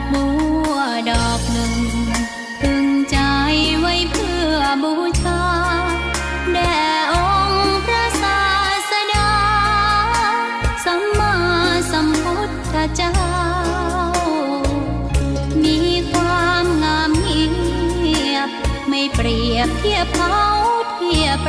อกบัวดอกหนึ่งพึงใจไว้เพื่อบูชา แด่องค์พระศาสดา สัมมาสัมพุทธเจ้า มีความงามเงียบ ไม่เปรียบเทียบเขาเทียบ